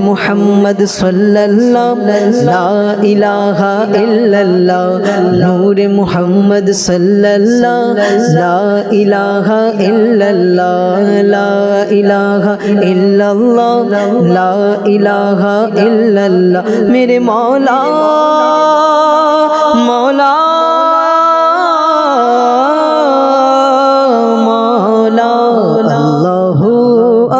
محمد صلی اللہ لا الہ الا اللہ، نور محمد صلی اللہ لا الہ الا اللہ، لا الہ الا اللہ، لا الہ الا اللہ، میرے مولا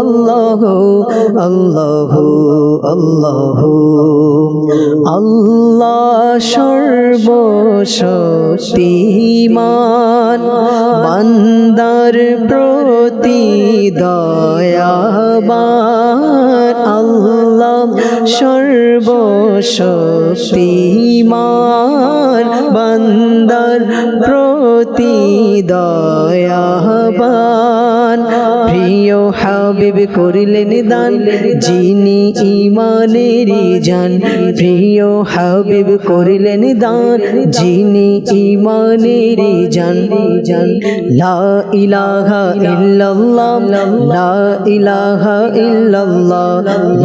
আল্লাহ আল্লাহ আল্লাহ। আল্লাহ সর্বশক্তিমান বান্দার প্রতি দয়াবান। আল্লাহ সর্বশক্তিমান বান্দার প্রতি দয়া দয়াবান। প্রিয় হাবিব করিলেন দান, যিনি ইমানের জান। প্রিয় হাবিব করিলেন দান, যিনি ইমানের জান। জান লা ইলাহা ইল্লাল্লাহ, লা ইলাহা ইল্লাল্লাহ,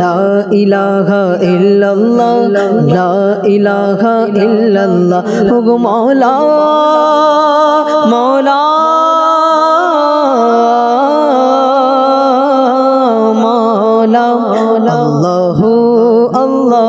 লা ইলাহা ইল্লাল্লাহ, লা ইলাহা ইল্লাল্লাহ। মাওলা মাওলা।